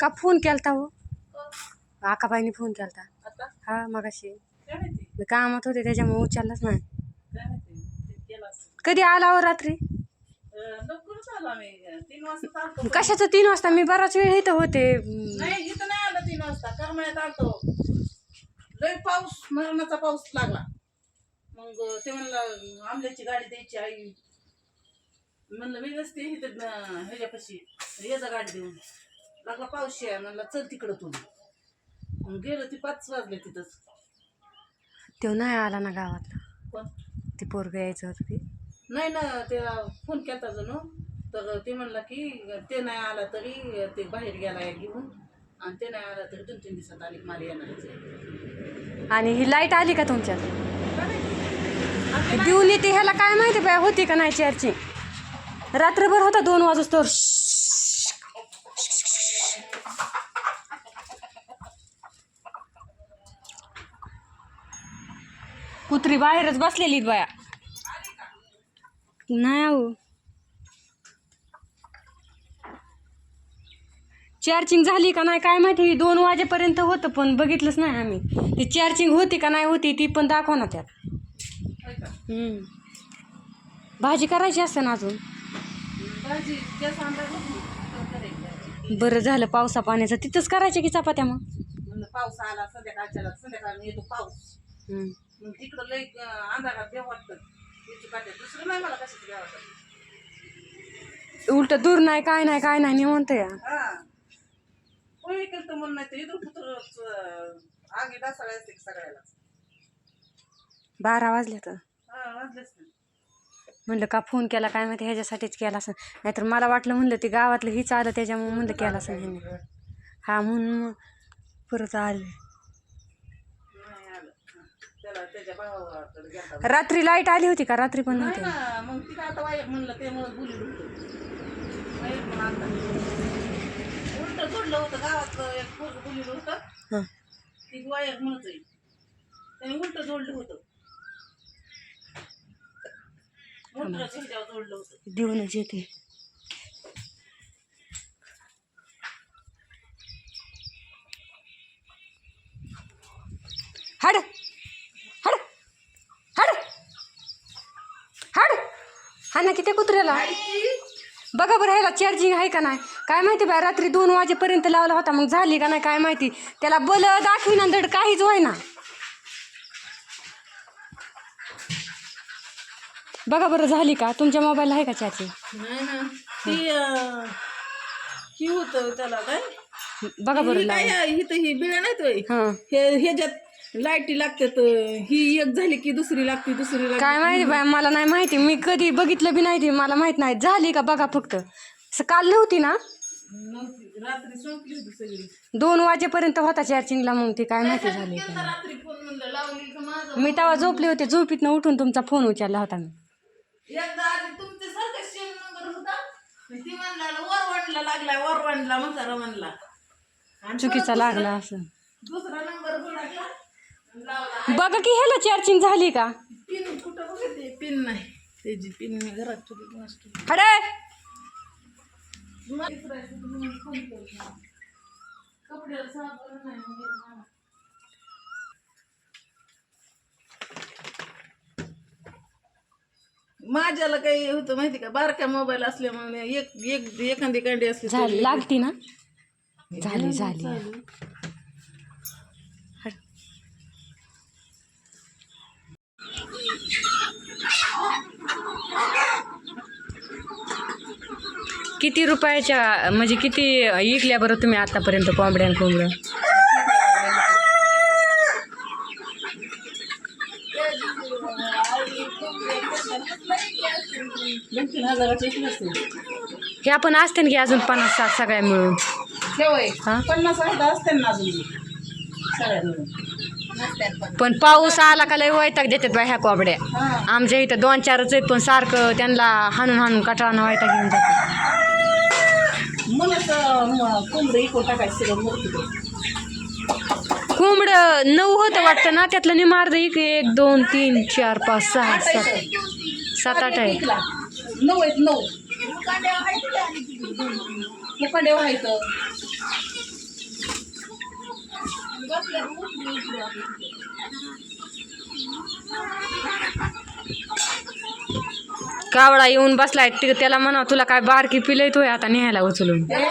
का फोन केलता हो? आकाबाईने फोन केलता. हा मगाशी. मी कामात होते त्याच्यामुळे उचललाच नाही. कधी आला हो रात्री? कशाचं तीन वाजता? मी बराच वेळ इथं होते. इथं नाही आलं तीन वाजता. करमळ्यात आलतो. लय पाऊस मरणाचा पाऊस लागला. मग ते म्हणलं आंब्याची गाडी द्यायची आई. म्हणलं मी नसते इथं ह्याच्यापाशी येजा गाडी देऊन. लागला पाऊस आहे म्हणलं चल तिकडं तू मग गेलं ती पाच वाजले तिथंच. तो नाही आला ना गावातला. पण ते पोरग यायचं होतं ते नाही ना त्याला फोन केला जणू. तर ते म्हणला की ते नाही आला तरी ते बाहेर गेला घेऊन. आणि ते नाही आला तरी दोन तीन दिवसात आली मला येणारच आहे. आणि ही लाइट आली का तुमच्यात? देऊन येते ह्याला काय माहिती बाय होती का नाही चार्जिंग रात्रभर होता दोन वाजूस तर. कुत्री बाहेरच बसलेली बाया. नाही अहो चार्जिंग झाली का नाही काय माहिती दोन वाजेपर्यंत होतं पण बघितलंच नाही आम्ही. ती चार्जिंग होती का नाही होती ती पण दाखवा ना त्यात. भाजी करायची असते ना अजून? करायची. बरं झालं पावसा पाण्याचं. तिथंच करायच्या की चपात्या मग? पाऊस आला संध्याकाळच्या संध्याकाळ येतो पाऊस. मग तिकडं अं, अंधारात देव वाटतं. काटे दुसरं नाही मला देव वाटत उलट दूर नाही काय नाही काय नाही निवंत या हा. कोणी केलं तर म्हणून नाही तर इथून कुत्रच आगी डासाळ्या असते की सगळ्याला. बारा वाजले तर हा वाजलेच नाही. म्हणलं का फोन केला काय माहिती ह्याच्यासाठीच केला असं. नाहीतर मला वाटलं म्हणलं ते गावातलं हीच आलं त्याच्यामुळे म्हणलं केला असं ह्याने हा म्हणून मग परत आले. त्याच्या भावाकडे गेला रात्री लाइट आली होती का? रात्री पण नाही नव्हती. ना मग ती काय आता वाईट म्हणलं त्यामुळे बोलली होतं. वाईट म्हणून आता. उलट जोडलं होतं गावात एक पोरग बोललेलं होतं. हं. ती वायर म्हणत त्याने उलट जोडलं होतं. ह्याच्यावर जोडलं होतं. देऊनच येते. हड हड हड हा ना किती कुत्र्याला? बघा बरं ह्याला चार्जिंग आहे का नाही? काय माहिती बाय रात्री दोन वाजेपर्यंत लावला होता मग झाली का नाही काय माहिती? त्याला बल दाखविना धड काहीच होईना. बघा बरं झाली का? तुमच्या मोबाईल आहे का चार्जिंग नाही ना ती अं, ही होतं त्याला काय? बघा बरं लाव. काय इथं बिळ नाही तो हां. हे ह्याच्यात लाईटी लागतात ही एक झाली की दुसरी लागते दुसरी लागते. काय माहिती बाय मला नाही माहिती. मी कधी बघितलं बी नाही ते मला माहीत नाही. झाली का बघा फक्त. असं काल नव्हती ना? नव्हती. रात्री संपली होती सगळी. दोन वाजेपर्यंत होता चार्जिंगला मग ती काय माहिती झाली का केलता रात्री फोन म्हणलं लावली का माझं मी तेव्हा झोपले होते झोपीतनं उठून तुमचा फोन उचलला होता मी. एकदा आधी तुमच्या सारखा सेम नंबर होता ती म्हणला वरवणला लागलाय वरवणला म्हातारा म्हणला आणि चुकीचा लागला असं. दुसरा नंबर बघा की ह्याला चार्जिंग झाली का? पिन कुठं बघते पिन नाही. त्याची पिन मी घरात ठेवली नसतो अरे! कपड्याला साबण नाही मग एक माणूस. माझ्याला काही होतं माहिती का? बारक्या मोबाईल असल्यामुळे एक एक एखादी कांडी असली तर झाली लागती ना? झाली झाली. किती रुपयाच्या म्हणजे किती इकल्या बरं तुम्ही आतापर्यंत कोंबड्या आणि कोंबड्या हे आपण असते ना की अजून पन्नास साठ सगळ्या मिळून? पन्नास असते ना अजून. सगळ्या मिळून. पण पाऊस आला का लय वैताग देतात बाय ह्या कोंबड्या. आमच्या इथं दोन चारच आहेत पण सारखं त्यांना हाणून हाणून कटाळानं वैताग घेऊन जातात कोंबड नऊ होतं वाटतं ना त्यातलं निमार्द एक एक दोन तीन चार पाच सहा सात. सात आठ आहे. नऊ आहेत नऊ. कावळा येऊन बसलाय ते त्याला म्हणा तुला काय बारकी पिलय? तोय आता न्यायला उचलून. त्या